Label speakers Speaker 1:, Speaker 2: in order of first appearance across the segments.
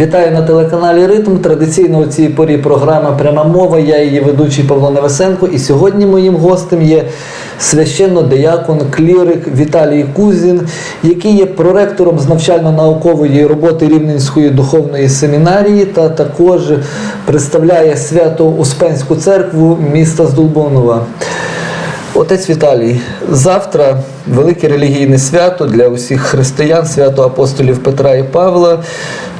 Speaker 1: Вітаю на телеканалі Ритм. Традиційно у цій порі програма Пряма мова. Я її ведучий Павло Невесенко. І сьогодні моїм гостем є священно-деякон, клірик Віталій Кузін, який є проректором з навчально-наукової роботи Рівненської духовної семінарії та також представляє Свято-Успенську церкву міста Здолбунова. Отець Віталій, завтра велике релігійне свято для усіх християн, свято апостолів Петра і Павла.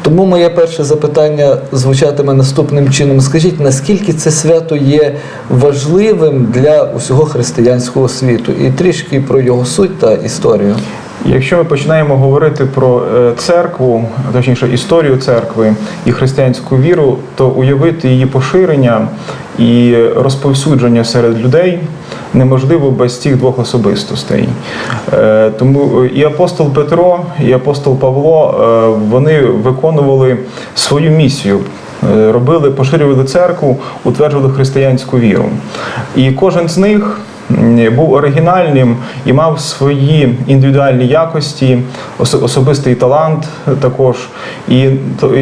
Speaker 1: Тому моє перше запитання звучатиме наступним чином: скажіть, наскільки це свято є важливим для усього християнського світу? І трішки про його суть та історію.
Speaker 2: Якщо ми починаємо говорити про е, церкву, точніше історію церкви і християнську віру, то уявити її поширення і розповсюдження серед людей неможливо без цих двох особистостей. Е, Тому і апостол Петро, і апостол Павло е, вони виконували свою місію. е, Робили, поширювали церкву, утверджували християнську віру. І кожен з них був оригінальним і мав свої індивідуальні якості, особистий талант також і,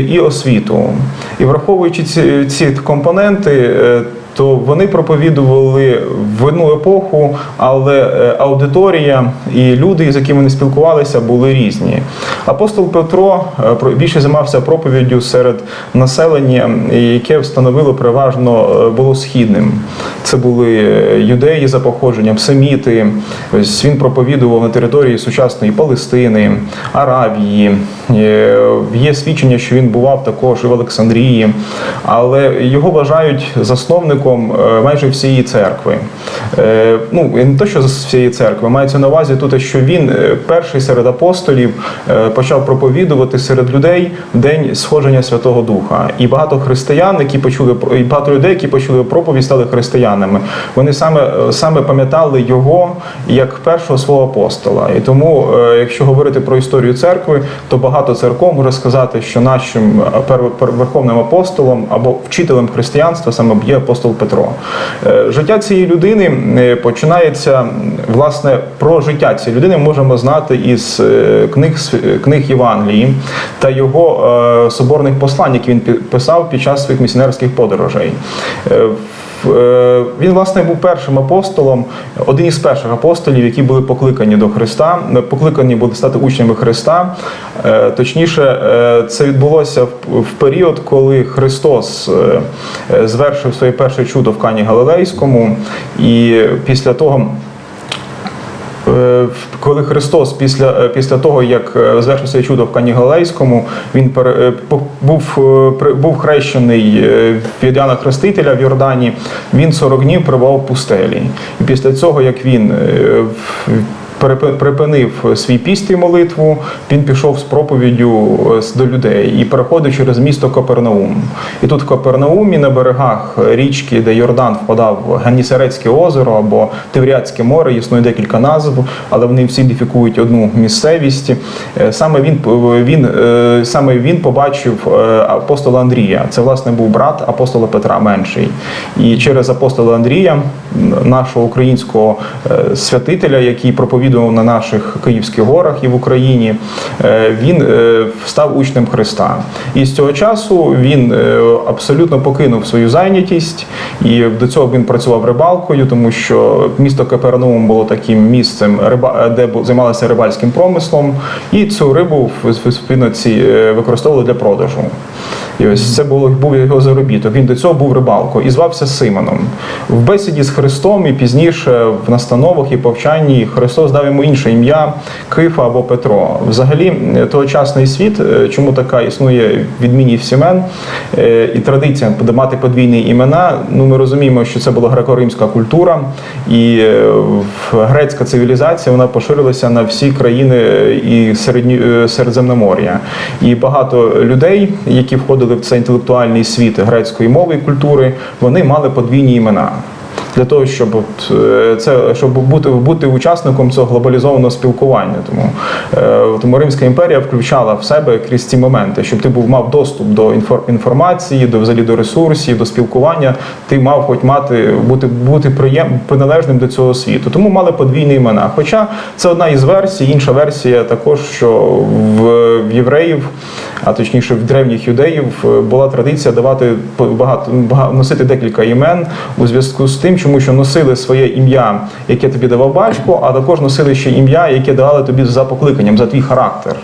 Speaker 2: і освіту. І враховуючи ці, ці компоненти, то вони проповідували в одну епоху, але е, аудиторія і люди, з якими вони спілкувалися, були різні. Апостол Петро е, більше займався проповіддю серед населення, яке становило переважно е, було східним. Це були юдеї за походженням, семіти. Ось він проповідував на території сучасної Палестини, Аравії. Є свідчення, що він бував також і в Олександрії, але його вважають засновником е, майже всієї церкви. Е, Ну, не то, що з всієї церкви, мається на увазі тут, що він е, перший серед апостолів почав проповідувати серед людей день сходження Святого Духа. І багато християн, які почули і багато людей, які почули проповідь, стали християнами. Вони саме, саме пам'ятали його як першого свого апостола. І тому, якщо говорити про історію церкви, то багато церков може сказати, що нашим верховним апостолом або вчителем християнства саме є апостол Петро. Е, Життя цієї людини е, починається власне про життя цієї людини. Можемо знати із е, книг книг Євангелії та його соборних послань, які він писав під час своїх місіонерських подорожей. Е, Він, власне, був першим апостолом, один із перших апостолів, які були покликані до Христа, е, покликані були стати учнями Христа. Е, Точніше, це відбулося в- період, коли Христос звершив своє перше чудо в Кані Галилейському, і після того. Е, Коли Христос після, е, після того, як звершився чудо в Кані Галейському, він е, був, е, був хрещений е, від Яна Хрестителя в Йордані, він 40 днів прибував в пустелі. І після цього, як він е, припинив свій піст і молитву, він пішов з проповіддю е, до людей і переходив через місто Капернаум. І тут в Капернаумі на берегах річки, де Йордан впадав в Ганісерецьке озеро або Тивріатське море, існує декілька назв, але вони всі ідентифікують одну місцевість. Е, Саме він, він, е, саме він побачив е, апостола Андрія. Це, власне, був брат апостола Петра Менший. І через апостола Андрія, нашого українського е, святителя, який проповідував на наших Київських горах і в Україні, е, він е, став учнем Христа. І з цього часу він е, абсолютно покинув свою зайнятість, і до цього він працював рибалкою, тому що місто Капернаум було таким місцем, де займалися рибальським промислом, і цю рибу ці використовували для продажу. І ось це було був його заробіток. Він до цього був рибалкою і звався Симоном. В бесіді з Христом і пізніше в настановах і повчанні Христос дав йому інше ім'я Кифа або Петро. Взагалі, е, тогочасний світ, е, чому така існує відмінність імен е, і традиція мати подвійні імена. Ну ми розуміємо, що це була греко-римська культура, і грецька цивілізація вона поширилася на всі країни і середньо Середземномор'я. І багато людей, які входили в цей інтелектуальний світ грецької мови і культури, вони мали подвійні імена. Для того, щоб от, е, це щоб бути бути учасником цього глобалізованого спілкування, тому е, тому Римська імперія включала в себе крізь ці моменти, щоб ти був мав доступ до інфор- інформації, до взагалі до ресурсів, до спілкування. Ти мав хоч мати бути бути приєм приналежним до цього світу. Тому мали подвійні імена. Хоча це одна із версій, інша версія також, що в, в євреїв а точніше в древніх юдеїв е, була традиція давати багато, багато носити декілька імен у зв'язку з тим, чому що носили своє ім'я, яке тобі давав батько, а також носили ще ім'я, яке давали тобі за покликанням, за твій характер.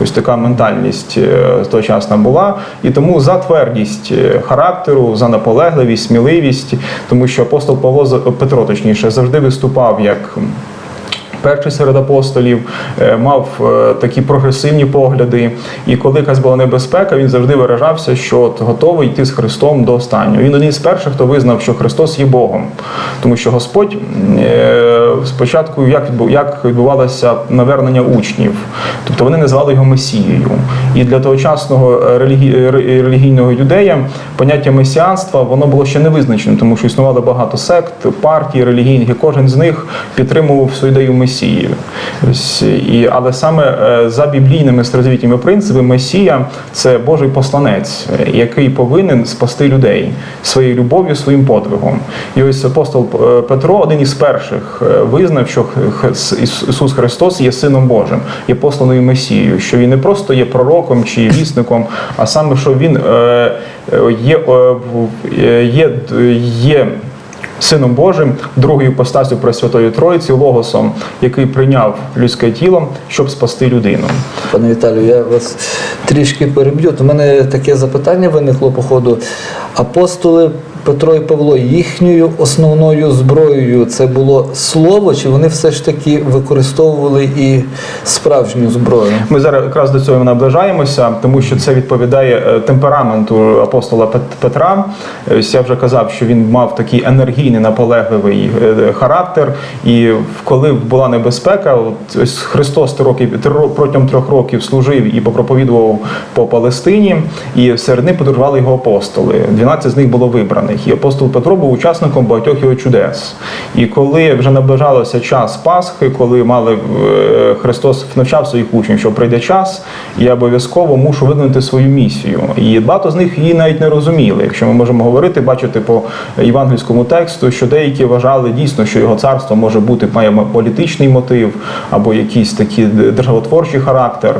Speaker 2: Ось така ментальність е, тогочасна була. І тому за твердість е, характеру, за наполегливість, сміливість, тому що апостол Павло Петро, точніше, завжди виступав як перший серед апостолів, е, мав е, такі прогресивні погляди. І коли якась була небезпека, він завжди виражався, що от готовий йти з Христом до останнього. Він один з перших, хто визнав, що Христос є Богом, тому що Господь е, спочатку як відбувалося навернення учнів, тобто вони називали його Месією. І для тогочасного релігі- релігійного юдея поняття месіанства воно було ще не визначено, тому що існувало багато сект, партій релігійних, і кожен з них підтримував свою ідею Месії. Ось, І, але саме е, за біблійними старозавітніми принципами Месія це Божий посланець, е, який повинен спасти людей своєю любов'ю, своїм подвигом. І ось апостол е, Петро, один із перших, визнав, що Ісус Христос є Сином Божим, є посланою Месією, що він не просто є пророком чи вісником, а саме, що він є, є, є Сином Божим, другою постаттю Пресвятої Троїці, Логосом, який прийняв людське тіло, щоб спасти людину.
Speaker 1: Пане Віталію, я вас трішки переб'ю. У мене таке запитання виникло по ходу. Апостоли Петро і Павло, їхньою основною зброєю це було слово, чи вони все ж таки використовували і справжню зброю?
Speaker 2: Ми зараз якраз до цього наближаємося, тому що це відповідає е, темпераменту апостола Петра. Е, Ось я вже казав, що він мав такий енергійний, наполегливий е, характер. І коли була небезпека, ось Христос три роки протягом трьох років служив і попроповідував по Палестині, і серед них подорожували його апостоли. 12 з них було вибраних. І апостол Петро був учасником багатьох його чудес. І коли вже наближалося час Пасхи, коли мали е, Христос навчав своїх учнів, що прийде час, я обов'язково мушу виконати свою місію. І багато з них її навіть не розуміли. Якщо ми можемо говорити, бачити по євангельському тексту, що деякі вважали дійсно, що його царство може бути має політичний мотив або якийсь такий державотворчий характер.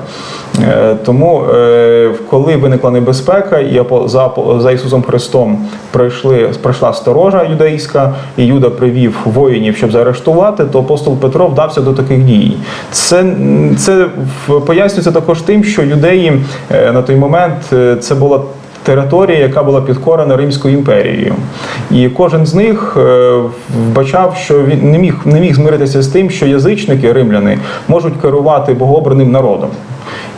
Speaker 2: Е, Тому, е, коли виникла небезпека, і за, за Ісусом Христом прийшли, прийшла сторожа юдейська, і Юда привів воїнів, щоб заарештувати, то апостол Петро вдався до таких дій. Це, це пояснюється також тим, що юдеї е, на той момент це була. Територія, яка була підкорена Римською імперією, і кожен з них вбачав, що він не міг не міг змиритися з тим, що язичники римляни можуть керувати богообраним народом.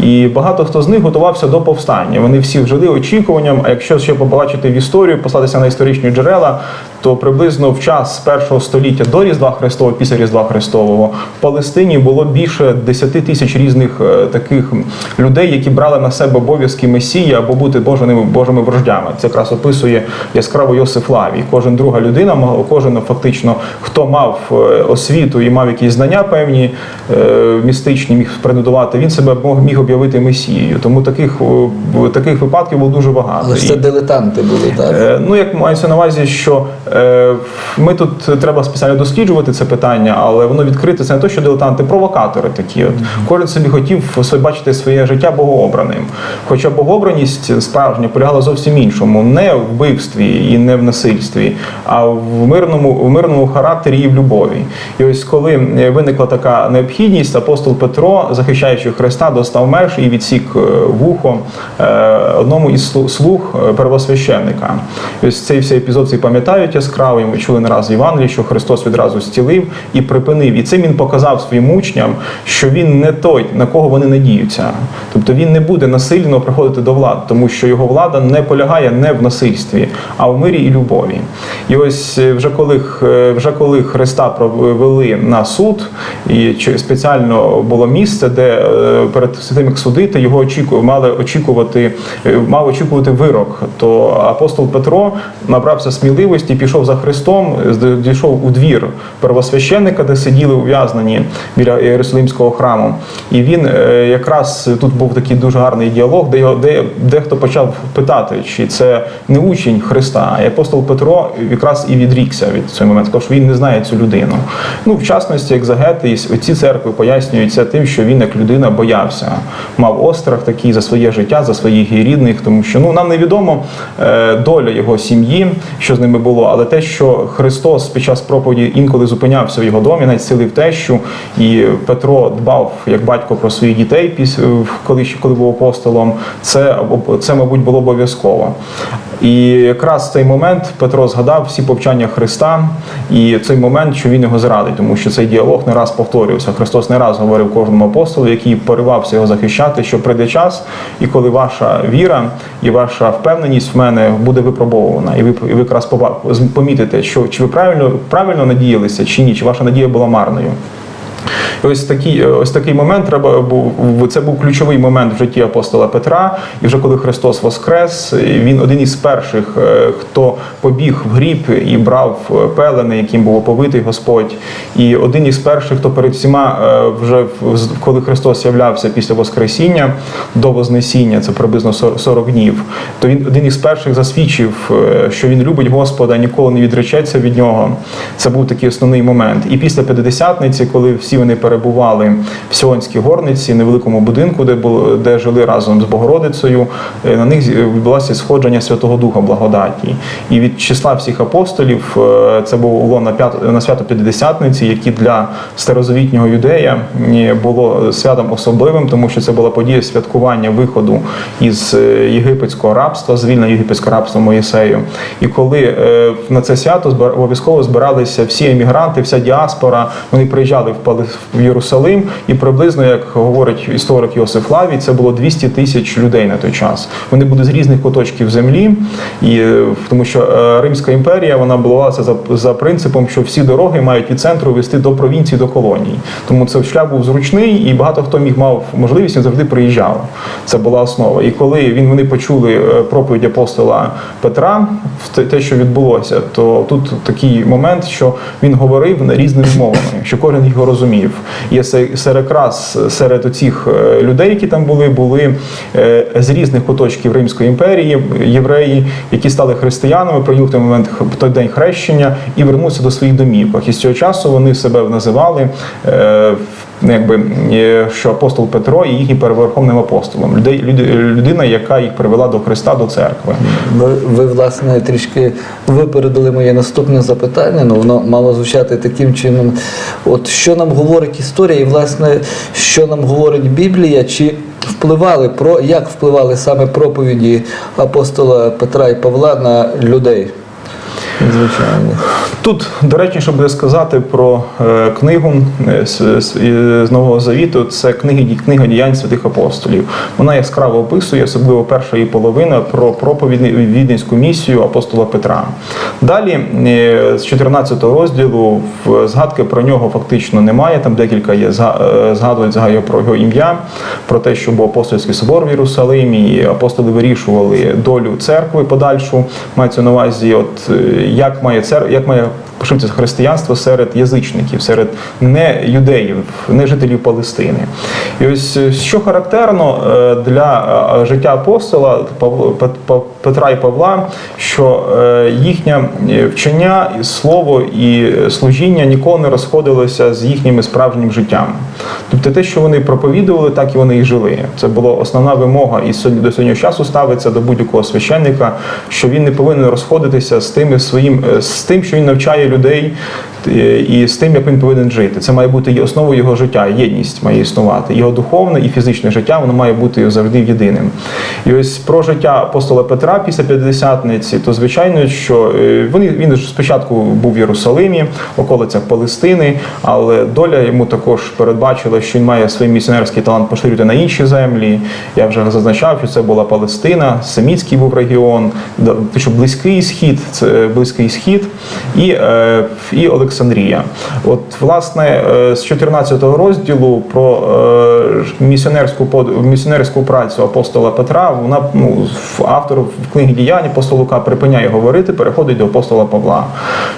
Speaker 2: І багато хто з них готувався до повстання. Вони всі жили очікуванням. А якщо ще побачити в історію, послатися на історичні джерела, то приблизно в час першого століття до Різдва Христового, після Різдва Христового, в Палестині було більше 10 тисяч різних е, таких людей, які брали на себе обов'язки Месії або бути божими божими вождями. Це якраз описує яскраво Йосиф Лавій. Кожен друга людина, кожен фактично, хто мав е, освіту і мав якісь знання певні е, містичні, міг претендувати, він себе міг об'явити месією. Тому таких таких випадків було дуже багато.
Speaker 1: Але це дилетанти були, так?
Speaker 2: Ну, як мається на увазі, що ми тут треба спеціально досліджувати це питання, але воно відкрите це не то, що дилетанти, провокатори такі. От. Кожен собі хотів бачити своє життя богообраним. Хоча богообраність справжня полягала зовсім іншому, не в вбивстві і не в насильстві, а в мирному, в мирному характері і в любові. І ось коли е, виникла така необхідність, апостол Петро, захищаючи Христа, достав меч і відсік е, вухо е, одному із слуг е, первосвященника. І ось цей всі епізод всі пам'ятають яскраво, і ми чули не раз в Євангелії, що Христос відразу зцілив і припинив. І цим він показав своїм учням, що він не той, на кого вони надіються. Тобто він не буде насильно приходити до влади, тому що його влада не полягає не в насильстві, а в мирі і любові. І ось е, вже коли, е, вже коли Христа провели на суд, і спеціально було місце, де е, перед тим, як судити, його очіку, мали очікувати, мав очікувати вирок, то апостол Петро набрався сміливості і пішов пішов за Христом, дійшов у двір первосвященника, де сиділи ув'язнені біля Єрусалимського храму. І він е, якраз тут був такий дуже гарний діалог, де де дехто почав питати, чи це не учень Христа. І апостол Петро якраз і відрікся від цього моменту, сказав, що він не знає цю людину. Ну, в частності, екзагети, ці церкви пояснюються тим, що він як людина боявся, мав острах такий за своє життя, за своїх рідних, тому що ну нам невідомо е, доля його сім'ї, що з ними було, але те, що Христос під час проповіді інколи зупинявся в його домі, навіть силив тещу, і Петро дбав як батько про своїх дітей, піс- коли коли був апостолом, це це, мабуть, було обов'язково. І якраз цей момент Петро згадав всі повчання Христа і цей момент, що він його зрадить, тому що цей діалог не раз повторювався. Христос не раз говорив кожному апостолу, який поривався його захищати, що прийде час, і коли ваша віра і ваша впевненість в мене буде випробована, і ви, і ви якраз помітите, що чи ви правильно правильно надіялися, чи ні, чи ваша надія була марною. І ось такий, ось такий момент треба був. Це був ключовий момент в житті апостола Петра. І вже коли Христос воскрес, він один із перших, е, хто побіг в гріб і брав е, пелени, яким був оповитий Господь. І один із перших, хто перед всіма е, вже коли Христос являвся після Воскресіння до Вознесіння, це приблизно 40 днів, то він один із перших засвідчив, е, що він любить Господа, ніколи не відречеться від нього. Це був такий основний момент. І після П'ятидесятниці, коли всі вони перебували в Сіонській горниці, невеликому будинку, де було, де жили разом з Богородицею, е, на них відбулося сходження Святого Духа благодаті. І від числа всіх апостолів е, це було на п'ят на свято П'ятидесятниці, які для старозавітнього юдея е, було святом особливим, тому що це була подія святкування виходу із єгипетського рабства, звільнення єгипетського рабства Моїсею. І коли на це свято обов'язково збиралися всі емігранти, вся діаспора, вони приїжджали в в Єрусалим, і приблизно, як говорить історик Йосиф Лавій, це було 200 тисяч людей на той час. Вони були з різних куточків землі, і е, тому що е, Римська імперія вона будувалася за, за принципом, що всі дороги мають від центру вести до провінції, до колоній. Тому цей шлях був зручний, і багато хто міг мав можливість, він завжди приїжджав. Це була основа. І коли він вони почули е, проповідь апостола Петра, в те- що відбулося, то тут такий момент, що він говорив різними мовами, що кожен його розумів. І серед якраз серед оцих е, людей, які там були, були е, з різних куточків Римської імперії, євреї, які стали християнами, прийняли той момент той день хрещення і вернуться до своїх домівок. І з цього часу вони себе називали. Е, Якби е, що апостол Петро і їхнім переверховним апостолом, людей, люди- людина, яка їх привела до Христа, до церкви.
Speaker 1: Ви, ви, власне, трішки випередили моє наступне запитання, ну воно мало звучати таким чином. От що нам говорить історія, і власне, що нам говорить Біблія, чи впливали про як впливали саме проповіді апостола Петра і Павла на людей? Звичайно.
Speaker 2: Тут доречніше буде сказати про е, книгу е, з, Нового Завіту. Це книги, книга діянь святих апостолів. Вона яскраво описує, особливо перша її половина, про проповідь віденську місію апостола Петра. Далі е, з 14 розділу згадки про нього фактично немає. Там декілька є зга- згадують згадує про його ім'я, про те, що був апостольський собор в Єрусалимі, і апостоли вирішували долю церкви подальшу. Мається на увазі, от як має цер... як має поширитися християнство серед язичників, серед не юдеїв, не жителів Палестини. І ось е, що характерно е, для е, життя апостола Петра і Павла, що їхнє вчення, слово і служіння ніколи не розходилося з їхнім справжнім життям. Тобто те, що вони проповідували, так і вони і жили. Це була основна вимога, і до сьогоднішнього часу ставиться до будь-якого священника, що він не повинен розходитися з тим своїм з тим, що він навчає людей. Е, І з тим, як він повинен жити, це має бути основою його життя, єдність має існувати. Його духовне і фізичне життя воно має бути завжди єдиним. І ось про життя апостола Петра після П'ятдесятниці, то звичайно, що е, він ж спочатку був в Єрусалимі, околицях Палестини, але доля йому також передбачила, що він має свій місіонерський талант поширювати на інші землі. Я вже зазначав, що це була Палестина, Семітський був регіон, що близький схід, це близький схід, і, е, і Олекс Олександрія. От, власне, е, з 14 розділу про е, місіонерську місіонерську працю апостола Петра, вона ну, автор в книгі діянь апостол Лука припиняє говорити, переходить до апостола Павла.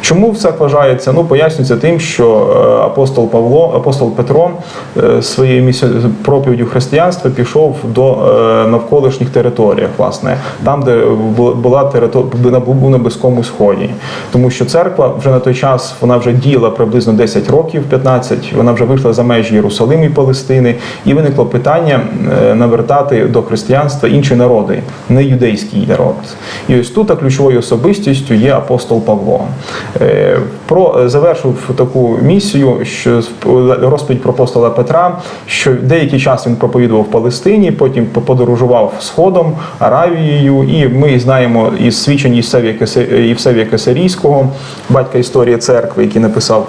Speaker 2: Чому це вважається? Ну, пояснюється тим, що е, апостол Павло, апостол Петро своєю місі- проповіддю християнства пішов до навколишніх територіях, власне, там, де була територія на Близькому Сході. Тому що церква вже на той час вона вже діяла приблизно 10 років, 15, вона вже вийшла за межі Єрусалиму і Палестини, і виникло питання е, навертати до християнства інші народи, не юдейський народ. І ось тут ключовою особистістю є апостол Павло. Е, Про завершив таку місію, що розповідь про апостола Петра, що деякий час він проповідував в Палестині, потім подорожував сходом, Аравією, і ми знаємо із свідчень Євсевія Кеса- Євсевія Кесарійського, батька історії церкви, який написав.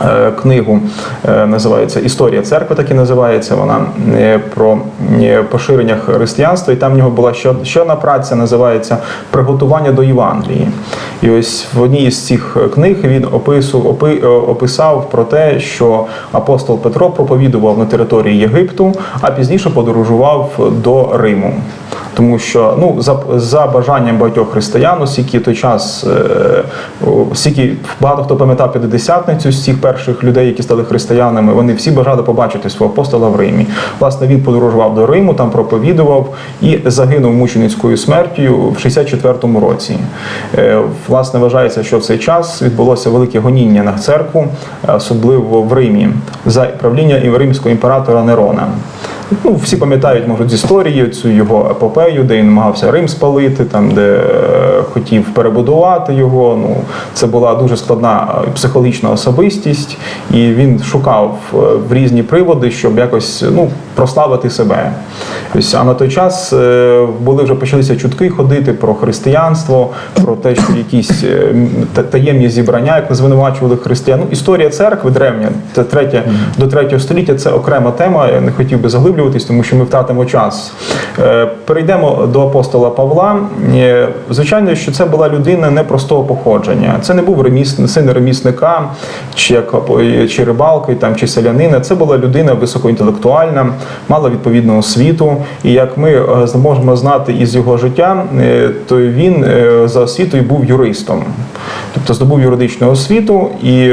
Speaker 2: Е, Книгу е, називається Історія церкви, так і називається вона е, про поширення християнства. І там в нього була ще, одна праця, називається Приготування до Євангелії. І ось в одній із цих книг він опису, опи, описав про те, що апостол Петро проповідував на території Єгипту, а пізніше подорожував до Риму. Тому що ну за, за бажанням багатьох християн, оскільки той час е, о, оскільки багато хто пам'ятав п'ятидесятницю з цих перших людей, які стали християнами, вони всі бажали побачити свого апостола в Римі. Власне, він подорожував до Риму, там проповідував і загинув мученицькою смертю в 64-му році. Е, власне, вважається, що в цей час відбулося велике гоніння на церкву, особливо в Римі, за правління і римського імператора Нерона. Ну, всі пам'ятають, можуть, з історії цю його епопею, де він намагався Рим спалити, там, де е, хотів перебудувати його. Ну, це була дуже складна е, психологічна особистість, і він шукав е, в різні приводи, щоб якось ну, прославити себе. Ось, а на той час е, були вже почалися чутки ходити про християнство, про те, що якісь таємні зібрання, як звинувачували християн. Ну, історія церкви древня, це третє до третього століття. Це окрема тема. Я не хотів би заглиблюватись, тому що ми втратимо час. Перейдемо до апостола Павла. Е, Що це була людина непростого походження. Це не був реміс... син ремісника, чи, як, чи рибалки, там, чи селянина. Це була людина високоінтелектуальна, мала відповідну освіту. І як ми е, можемо знати із його життя, е, то він е, за освітою був юристом, тобто здобув юридичну освіту і.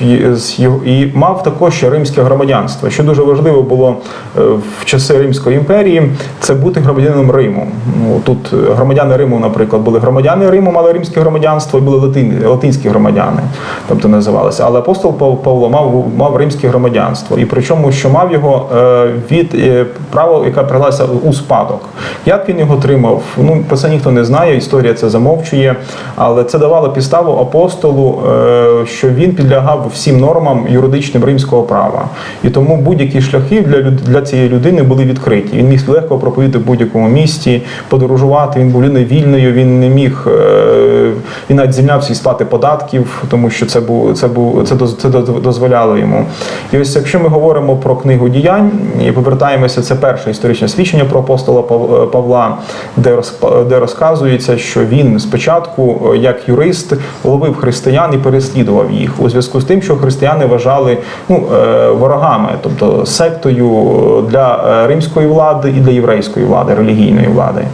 Speaker 2: І мав також ще римське громадянство. Що дуже важливо було е, в часи Римської імперії, це бути громадянином Риму. Ну тут громадяни Риму, наприклад, були громадяни Риму, мали римське громадянство, і були латин, латинські громадяни, тобто називалися. Але апостол Пав- Павло мав, мав римське громадянство. І причому, що мав його е, від е, права, яка прилася у спадок. Як він його отримав? Ну про це ніхто не знає. Історія це замовчує, але це давало підставу апостолу, що він підлягав всім нормам юридичним римського права. І тому будь-які шляхи для для цієї людини були відкриті. Він міг легко проповідати в будь-якому місті, подорожувати. Він був людиною вільною. Він не міг е, він навіть звільнявся із сплати податків, тому що це був це був це це дозволяло йому. І ось якщо ми говоримо про книгу діянь і повертаємося, це перше історичне свідчення про апостола Пав- Павла, де де розказується, що він спочатку, е, як юрист, ловив християн і переслідував їх у зв'язку з тим, що християни вважали ну, е, ворогами, тобто сектою для е, римської влади і для єврейської влади, релігійної влади.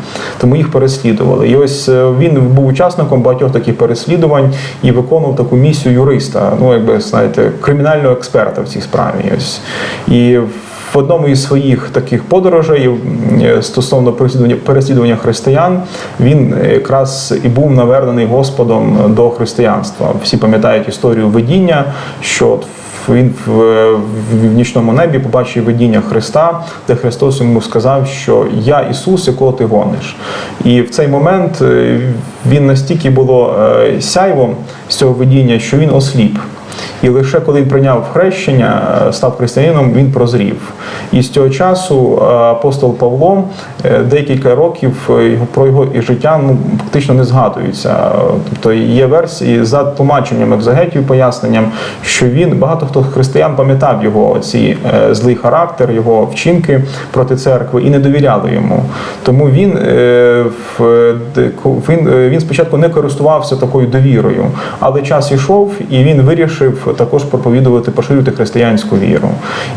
Speaker 2: Тому їх переслідували. І ось е, він був учасником багатьох таких переслідувань і виконував таку місію юриста, ну якби знаєте, кримінального експерта в цій справі. Ось і в одному із своїх таких подорожей е, стосовно переслідування, переслідування християн, він якраз і був навернений Господом до християнства. Всі пам'ятають історію видіння, що він в, в, в нічному небі побачив видіння Христа, де Христос йому сказав, що я Ісус, якого ти гониш. І в цей момент е, він настільки було е, сяйво з цього видіння, що він осліп. І лише коли він прийняв хрещення, е, став християнином, він прозрів. І з цього часу е, апостол Павло е, декілька років про його і життя ну, фактично не згадується. Тобто є версії за тлумаченням екзегетів, поясненням, що він багато хто християн пам'ятав його ці злий характер, його вчинки проти церкви і не довіряли йому. Тому він, він, він спочатку не користувався такою довірою, але час ішов, і він вирішив також проповідувати, поширювати християнську віру.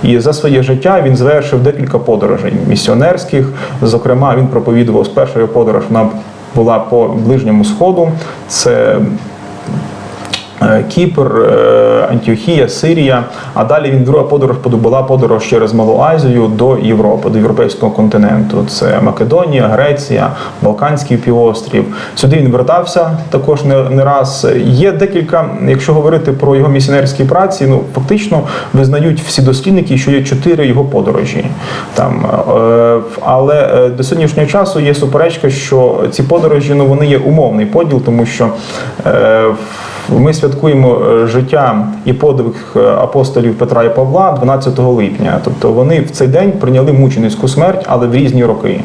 Speaker 2: І за своє життя він завершив декілька подорожей місіонерських. Зокрема, він проповідував з першої подорож. Вона була по ближньому сходу. Це Кіпр, е, Антіохія, Сирія. А далі він друга подорож була подорож через Малу Азію до Європи, до європейського континенту. Це Македонія, Греція, Балканський півострів. Сюди він вертався також не, не раз. Є декілька, якщо говорити про його місіонерські праці, ну фактично визнають всі дослідники, що є чотири його подорожі. Там, е, але е, до сьогоднішнього часу є суперечка, що ці подорожі ну, вони є умовний поділ, тому що. Е, ми святкуємо е, життя і подвиг е, апостолів Петра і Павла 12 липня. Тобто вони в цей день прийняли мученицьку смерть, але в різні роки.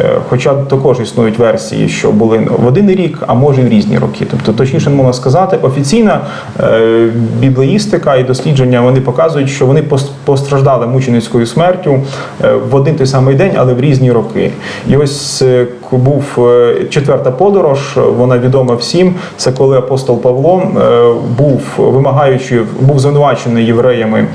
Speaker 2: Е, Хоча також існують версії, що були в один рік, а може і в різні роки. Тобто, точніше можна сказати, офіційна біблеїстика і дослідження вони показують, що вони постраждали мученицькою смертю в один той самий день, але в різні роки. І ось був четверта подорож, вона відома всім. Це коли апостол Павло е, був вимагаючи, був звинувачений євреями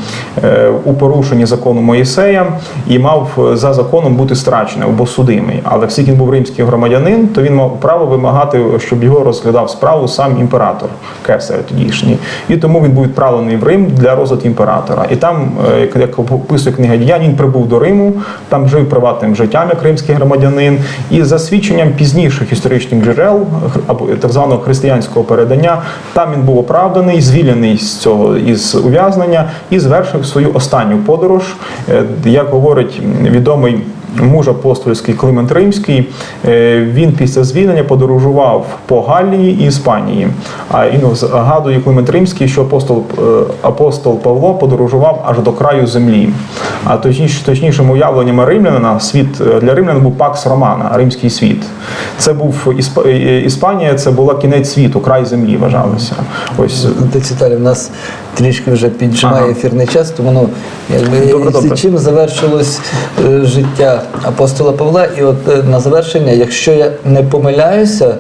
Speaker 2: е, у порушенні закону Моїсея і мав е, за законом бути страчений або судимий. Але оскільки він був римський громадянин, то він мав право вимагати, щоб його розглядав справу сам імператор Кесар тодішній. І тому він був відправлений в Рим для розгляду імператора. І там, як описує книга діянь, він прибув до Риму, там жив приватним життям як римський громадянин. І за свідченням пізніших історичних джерел або так званого християнського передання, там він був оправданий, звільнений з цього із ув'язнення і звершив свою останню подорож, Е, як говорить відомий. Муж апостольський Климент Римський, е, він після звільнення подорожував по Галлії і Іспанії. А ну, згадує Климент Римський, що апостол, е, апостол Павло подорожував аж до краю землі. А точніше, точнішим уявленням римлянина світ е, для римлян був Пакс Романа, римський світ. Це був Ісп- Іспанія, це була кінець світу, край землі вважалося. Ось
Speaker 1: Віталій, в нас трішки вже піджимає
Speaker 2: Ага.
Speaker 1: ефірний час, тому ну, якби,
Speaker 2: Добре, добре.
Speaker 1: чим завершилось життя апостола Павла. І от е, на завершення, якщо я не помиляюся,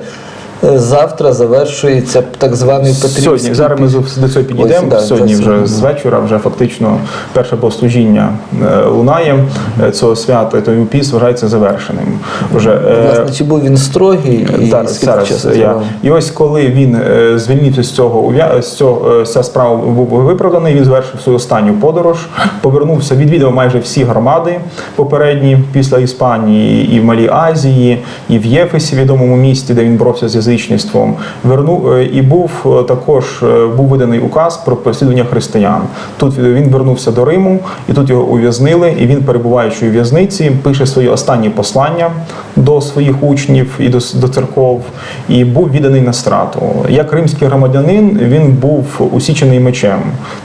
Speaker 1: завтра завершується так званий Петрівський.
Speaker 2: Сьогодні зараз ми до цього підійдемо.
Speaker 1: Ось, да,
Speaker 2: Сьогодні вже
Speaker 1: сьогодні.
Speaker 2: з вечора вже фактично перше богослужіння е, лунає е, цього свята, тому піс вважається завершеним. Вже е,
Speaker 1: Власне, чи був він строгий і
Speaker 2: Зараз, зараз я. І ось коли він е, звільнився з цього з цього е, ця справа був виправданий, він звершив свою останню подорож, повернувся, відвідав майже всі громади попередні після Іспанії, і в Малій Азії, і в Єфесі, відомому місті, де він боровся з язичництвом. Вернув е, і був е, також е, був виданий указ про переслідування християн. Тут він вернувся до Риму, і тут його ув'язнили. І він, перебуваючи у в'язниці, пише свої останні послання до своїх учнів і до, до церков, і був відданий на страту. Як римський громадянин, він був усічений мечем,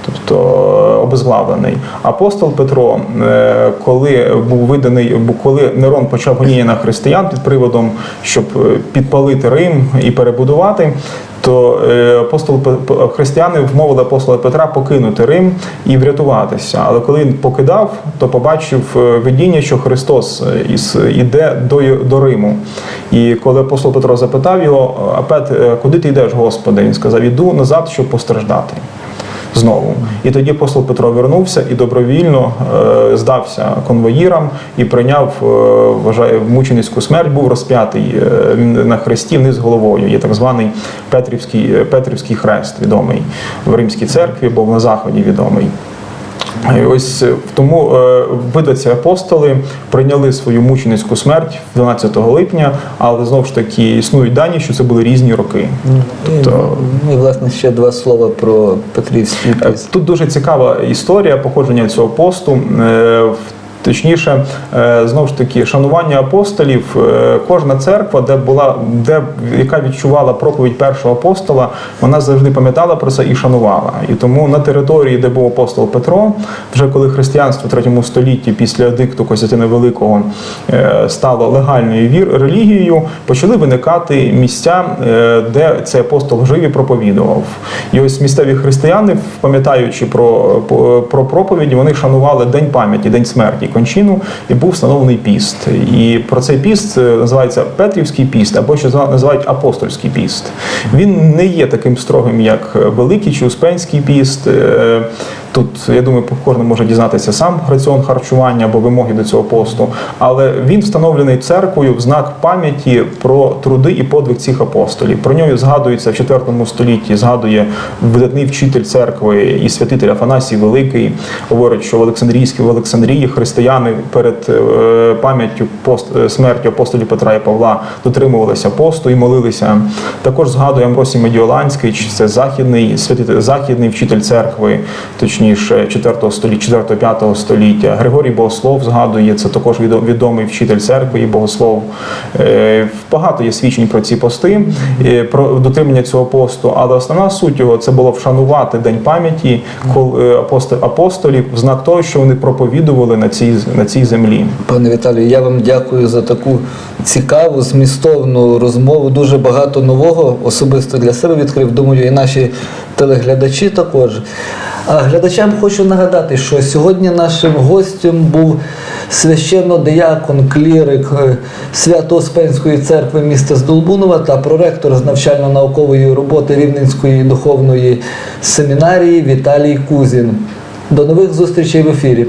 Speaker 2: тобто обезглавлений. Апостол Петро, коли був виданий, коли Нерон почав гоніння на християн під приводом, щоб підпалити Рим і перебудувати. То е, апостол християни вмовили апостола Петра покинути Рим і врятуватися. Але коли він покидав, то побачив е, видіння, що Христос е, іде до, до Риму. І коли апостол Петро запитав його, а Пет, куди ти йдеш, Господи? Він сказав: іду назад, щоб постраждати. Знову і тоді посол Петро вернувся і добровільно е, здався конвоїрам і прийняв, е, вважає, мученицьку смерть. Був розп'ятий е, на хресті вниз головою. Є так званий Петрівський, е, Петрівський хрест, відомий в Римській церкві, бо на заході відомий. І ось е, тому е, ці апостоли прийняли свою мученицьку смерть 12 липня, але знову ж таки існують дані, що це були різні роки.
Speaker 1: І, ну, і, власне, ще два слова про Петрівський
Speaker 2: Е,
Speaker 1: піст.
Speaker 2: Тут дуже цікава історія походження цього посту. Точніше, е, знову ж таки, шанування апостолів, е, кожна церква, де була, де яка відчувала проповідь першого апостола, вона завжди пам'ятала про це і шанувала. І тому на території, де був апостол Петро, вже коли християнство в третьому столітті після дикту Костянтина Великого е, стало легальною вір релігією, почали виникати місця, де цей апостол жив і проповідував. І ось місцеві християни, пам'ятаючи про, про проповіді, вони шанували день пам'яті, день смерті, кончину, і був встановлений піст. І про цей піст е, називається Петрівський піст, або ще називають апостольський піст. Він не є таким строгим, як Великий чи Успенський піст. Тут, я думаю, кожен може дізнатися сам раціон харчування або вимоги до цього посту, але він встановлений церквою в знак пам'яті про труди і подвиг цих апостолів. Про нього згадується в IV столітті, згадує видатний вчитель церкви і святитель Афанасій Великий. Говорить, що в Олександрійській в Олександрії християни перед е, пам'яттю пост, е, смерті апостолів Петра і Павла дотримувалися посту і молилися. Також згадує Амросій Медіоланський, це західний святитель, західний вчитель церкви, точніше 4 століття, 4-5 століття. Григорій Богослов згадує, це також відо- відомий вчитель церкви богослов. Е, Багато є свідчень про ці пости, е, про дотримання цього посту, але основна суть його це було вшанувати день пам'яті е, апостолів в знак того, що вони проповідували на цій, на цій землі.
Speaker 1: Пане Віталію, я вам дякую за таку цікаву, змістовну розмову. Дуже багато нового особисто для себе відкрив. Думаю, і наші телеглядачі також. Глядачам хочу нагадати, що сьогодні нашим гостем був священно-диякон, клірик е, Свято-Успенської церкви міста Здолбунова та проректор з навчально-наукової роботи Рівненської духовної семінарії Віталій Кузін. До нових зустрічей в ефірі.